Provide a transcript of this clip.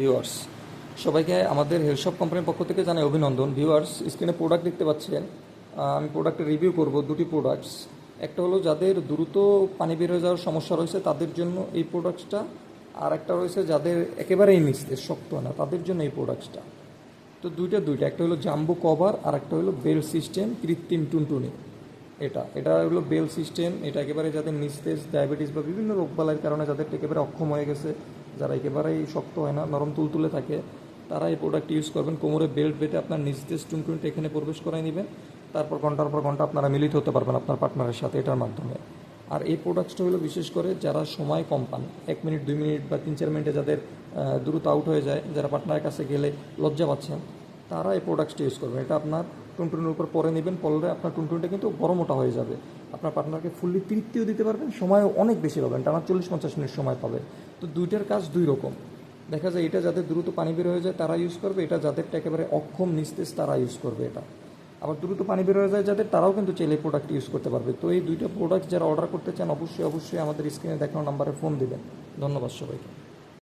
Viewers সবাইকে আমাদের হেলশপ কোম্পানির পক্ষ থেকে জানাই অভিনন্দন। ভিউয়ার্স স্ক্রিনে প্রোডাক্ট দেখতে পাচ্ছেন। আমি প্রোডাক্টের রিভিউ করব, দুটি প্রোডাক্টস একটা হলো যাদের দ্রুত পানি বের হয়ে যাওয়ার সমস্যা রয়েছে, তাদের জন্য এই প্রোডাক্টসটা আর একটা রয়েছে যাদের একেবারেই নিস্তেজ শক্ত না, তাদের জন্য এই প্রোডাক্টসটা তো দুইটা দুইটা, একটা হলো জাম্বু কভার আর একটা হলো বেল সিস্টেম কৃত্রিম টুনটুনি। এটা এটা হলো বেল সিস্টেম এটা একেবারে যাদের নিস্তেজ ডায়াবেটিস বা বিভিন্ন রোগবালাইয়ের কারণে যাদের একেবারে অক্ষম হয়ে গেছে যারা একেবারেই শক্ত হয় না, নরম তুলতুলে থাকে, তারা এই প্রোডাক্ট ইউজ করবেন। কোমরে বেল্ট বেটে আপনার নিস্তেজ টুনটা এখানে প্রবেশ করাই নেবেন। তারপর ঘণ্টার পর ঘণ্টা আপনারা মিলিত হতে পারবেন আপনার পার্টনারের সাথে এটার মাধ্যমে। আর এই প্রোডাক্টসটা হলো বিশেষ করে যারা সময় কম পান, এক মিনিট দুই মিনিট বা তিন চার মিনিটে যাদের দ্রুত আউট হয়ে যায়, যারা পার্টনারের কাছে গেলে লজ্জা পাচ্ছেন তারা এই প্রোডাক্টসটি ইউজ করবেন এটা আপনার টুনটুনের উপর পরে নেবেন পরলে আপনার টুনটুনিটা কিন্তু বড় মোটা হয়ে যাবে। আপনার পার্টনারকে ফুললি তৃপ্তিও দিতে পারবেন, সময়ও অনেক বেশি পাবেন, টানা চল্লিশ পঞ্চাশ মিনিট সময় পাবে। তো দুইটার কাজ দুই রকম। দেখা যায় এটা যাদের দ্রুত পানি বের হয়ে যায় তারা ইউজ করবে, এটা যাদেরটা একেবারে অক্ষম নিস্তেজ তারা ইউজ করবে এটা। আবার দ্রুত পানি বের হয়ে যায় যাদের, তারাও কিন্তু চাইলে প্রোডাক্ট ইউজ করতে পারবে। তো এই দুইটা প্রোডাক্ট যারা অর্ডার করতে চান, অবশ্যই অবশ্যই আমাদের স্ক্রিনে দেখানো নাম্বারে ফোন দেবেন। ধন্যবাদ সবাইকে।